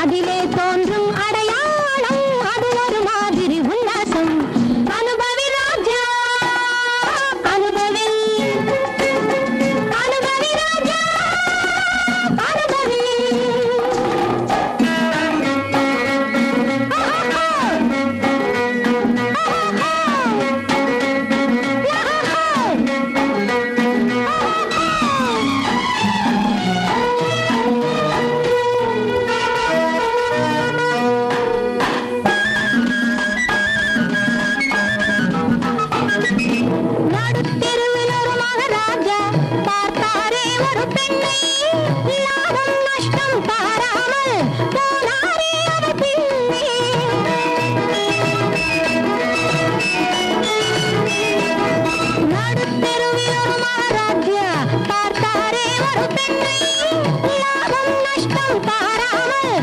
அதிலே தோன்றும் அட பார்த்தாரே ஒரு பெண்ணை. லாபம் பாராமல்